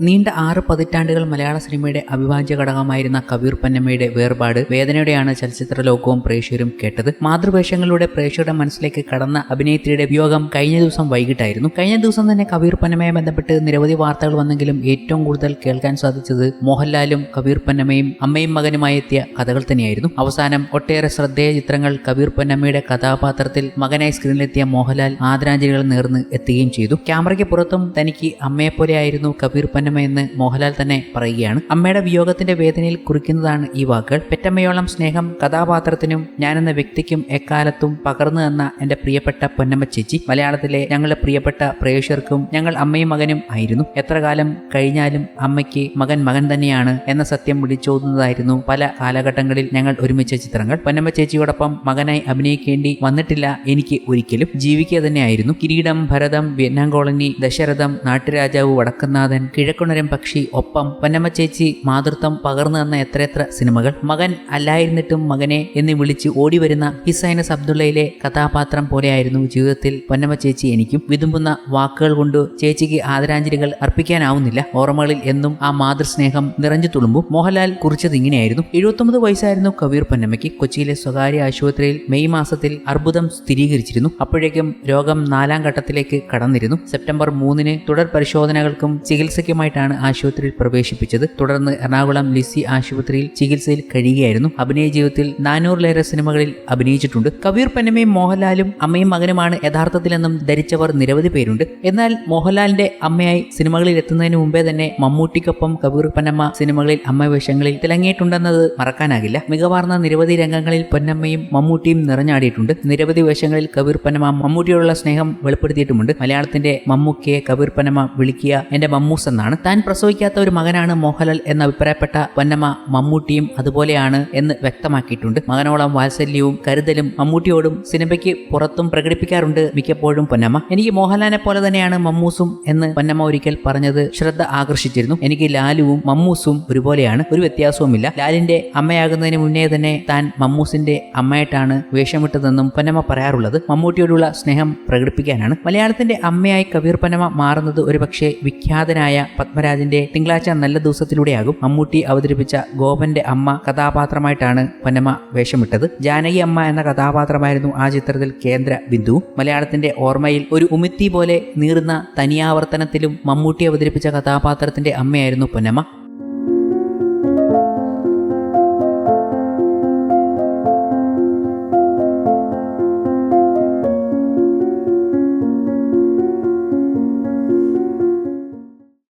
നീണ്ട ആറ് പതിറ്റാണ്ടുകൾ മലയാള സിനിമയുടെ അവിഭാജ്യ ഘടകമായിരുന്ന കബീർ പന്നമ്മയുടെ വേർപാട് വേദനയോടെയാണ് ചലച്ചിത്ര ലോകവും പ്രേക്ഷകരും കേട്ടത്. മാതൃവേഷങ്ങളിലൂടെ പ്രേക്ഷകരുടെ മനസ്സിലേക്ക് കടന്ന അഭിനേത്രിയുടെ വിയോഗം കഴിഞ്ഞ ദിവസം വൈകിട്ടായിരുന്നു. കഴിഞ്ഞ ദിവസം തന്നെ കബീർ പന്നമ്മയെ ബന്ധപ്പെട്ട് നിരവധി വാർത്തകൾ വന്നെങ്കിലും ഏറ്റവും കൂടുതൽ കേൾക്കാൻ സാധിച്ചത് മോഹൻലാലും കബീർ പന്നമ്മയും അമ്മയും മകനുമായി എത്തിയ കഥകൾ തന്നെയായിരുന്നു. അവസാനം ഒട്ടേറെ ശ്രദ്ധേയ ചിത്രങ്ങൾ കബീർ പന്നമ്മയുടെ കഥാപാത്രത്തിൽ മകനായി സ്ക്രീനിലെത്തിയ മോഹൻലാൽ ആദരാഞ്ജലികൾ നേർന്ന് എത്തുകയും ചെയ്തു. ക്യാമറയ്ക്ക് പുറത്തും തനിക്ക് അമ്മയെപ്പോലെയായിരുന്നു കബീർ എന്ന് മോഹൻലാൽ തന്നെ പറയുകയാണ്. അമ്മയുടെ വിയോഗത്തിന്റെ വേദനയിൽ കുറിക്കുന്നതാണ് ഈ വാക്കുകൾ. പെറ്റമ്മയോളം സ്നേഹം കഥാപാത്രത്തിനും ഞാനെന്ന വ്യക്തിക്കും എക്കാലത്തും പകർന്നു തന്ന എന്റെ പ്രിയപ്പെട്ട പൊന്നമ്മ ചേച്ചി. മലയാളത്തിലെ ഞങ്ങളുടെ പ്രിയപ്പെട്ട പ്രേക്ഷകർക്കും ഞങ്ങൾ അമ്മയും മകനും ആയിരുന്നു. എത്ര കാലം കഴിഞ്ഞാലും അമ്മയ്ക്ക് മകൻ മകൻ തന്നെയാണ് എന്ന സത്യം വിളിച്ചോതുന്നതായിരുന്നു പല കാലഘട്ടങ്ങളിൽ ഞങ്ങൾ ഒരുമിച്ച ചിത്രങ്ങൾ. പൊന്നമ്മ ചേച്ചിയോടൊപ്പം മകനായി അഭിനയിക്കേണ്ടി വന്നിട്ടില്ല എനിക്ക് ഒരിക്കലും. ജീവിക്കുക തന്നെയായിരുന്നു. കിരീടം ഭരതം വിയറ്റ്നാം കോളനി ദശരഥം നാട്ടുരാജാവ് വടക്കുന്നാഥൻ കിഴക്കുണരം പക്ഷി ഒപ്പം പൊന്നമ്മ ചേച്ചി മാതൃത്വം പകർന്നു തന്ന എത്രയെത്ര സിനിമകൾ. മകൻ അല്ലായിരുന്നിട്ടും മകനെ എന്ന് വിളിച്ച് ഓടി വരുന്ന ഹിസൈനസ് അബ്ദുള്ളയിലെ കഥാപാത്രം പോലെയായിരുന്നു ജീവിതത്തിൽ പൊന്നമ്മ ചേച്ചി എനിക്കും. വിതുമ്പുന്ന വാക്കുകൾ കൊണ്ട് ചേച്ചിക്ക് ആദരാഞ്ജലികൾ അർപ്പിക്കാനാവുന്നില്ല. ഓർമ്മകളിൽ എന്നും ആ മാതൃസ്നേഹം നിറഞ്ഞു തുളുമ്പും. മോഹൻലാൽ കുറിച്ചത് ഇങ്ങനെയായിരുന്നു. എഴുപത്തൊമ്പത് വയസ്സായിരുന്നു കവീർ പൊന്നമ്മയ്ക്ക്. കൊച്ചിയിലെ സ്വകാര്യ ആശുപത്രിയിൽ മെയ് മാസത്തിൽ അർബുദം സ്ഥിരീകരിച്ചിരുന്നു. അപ്പോഴേക്കും രോഗം നാലാം ഘട്ടത്തിലേക്ക് കടന്നിരുന്നു. സെപ്റ്റംബർ മൂന്നിന് തുടർ പരിശോധനകൾക്കും ചികിത്സയ്ക്കുമായിട്ടാണ് ആശുപത്രിയിൽ പ്രവേശിപ്പിച്ചത്. തുടർന്ന് എറണാകുളം ലിസി ആശുപത്രിയിൽ ചികിത്സയിൽ കഴിയുകയായിരുന്നു. അഭിനയ ജീവിതത്തിൽ നാനൂറിലേറെ സിനിമകളിൽ അഭിനയിച്ചിട്ടുണ്ട്. കബീർ പന്നമ്മയും മോഹൻലാലും അമ്മയും മകനുമാണ് യഥാർത്ഥത്തിലെന്നും ധരിച്ചവർ നിരവധി പേരുണ്ട്. എന്നാൽ മോഹൻലാലിന്റെ അമ്മയായി സിനിമകളിൽ എത്തുന്നതിന് മുമ്പേ തന്നെ മമ്മൂട്ടിക്കൊപ്പം കബീർ പെന്നമ്മ സിനിമകളിൽ അമ്മ വേഷങ്ങളിൽ തിളങ്ങിയിട്ടുണ്ടെന്നത് മറക്കാനാകില്ല. മികവാർന്ന നിരവധി രംഗങ്ങളിൽ പൊന്നമ്മയും മമ്മൂട്ടിയും നിറഞ്ഞാടിയിട്ടുണ്ട്. നിരവധി വേഷങ്ങളിൽ കബീർ പന്നമ്മ മമ്മൂട്ടിയോടുള്ള സ്നേഹം വെളിപ്പെടുത്തിയിട്ടുമുണ്ട്. മലയാളത്തിന്റെ മമ്മൂക്കയെ കബീർ പന്നമ്മ വിളിക്കുക എന്റെ മമ്മൂസ് എന്നാണ്. താൻ പ്രസവിക്കാത്ത ഒരു മകനാണ് മോഹൻലാൽ എന്ന് അഭിപ്രായപ്പെട്ട പൊന്നമ്മ മമ്മൂട്ടിയും അതുപോലെയാണ് എന്ന് വ്യക്തമാക്കിയിട്ടുണ്ട്. മകനോളം വാത്സല്യവും കരുതലും മമ്മൂട്ടിയോടും സിനിമയ്ക്ക് പുറത്തും പ്രകടിപ്പിക്കാറുണ്ട് മിക്കപ്പോഴും പൊന്നമ്മ. എനിക്ക് മോഹൻലാലിനെ പോലെ തന്നെയാണ് മമ്മൂസും എന്ന് പൊന്നമ്മ ഒരിക്കൽ പറഞ്ഞത് ശ്രദ്ധ ആകർഷിച്ചിരുന്നു. എനിക്ക് ലാലുവും മമ്മൂസും ഒരുപോലെയാണ്. ഒരു വ്യത്യാസവുമില്ല. ലാലിന്റെ അമ്മയാകുന്നതിന് മുന്നേ തന്നെ താൻ മമ്മൂസിന്റെ അമ്മയായിട്ടാണ് വേഷമിട്ടതെന്നും പൊന്നമ്മ പറയാറുള്ളത്. മമ്മൂട്ടിയോടുള്ള സ്നേഹം പ്രകടിപ്പിക്കാനാണ്. മലയാളത്തിന്റെ അമ്മയായി കബീർ പൊന്നമ്മ മാറുന്നത് ഒരുപക്ഷെ വിഖ്യാതനായ പത്മരാജന്റെ തിങ്കളാഴ്ച നല്ല ദിവസത്തിലൂടെയാകും മമ്മൂട്ടി അവതരിപ്പിച്ച ഗോപന്റെ അമ്മ കഥാപാത്രമായിട്ടാണ് പൊന്നമ്മ വേഷമിട്ടത്. ജാനകി അമ്മ എന്ന കഥാപാത്രമായിരുന്നു ആ ചിത്രത്തിൽ കേന്ദ്ര ബിന്ദു. മലയാളത്തിന്റെ ഓർമ്മയിൽ ഒരു ഉമിത്തി പോലെ നീറുന്ന തനിയാവർത്തനത്തിലും മമ്മൂട്ടി അവതരിപ്പിച്ച കഥാപാത്രത്തിന്റെ അമ്മയായിരുന്നു പൊന്നമ്മ.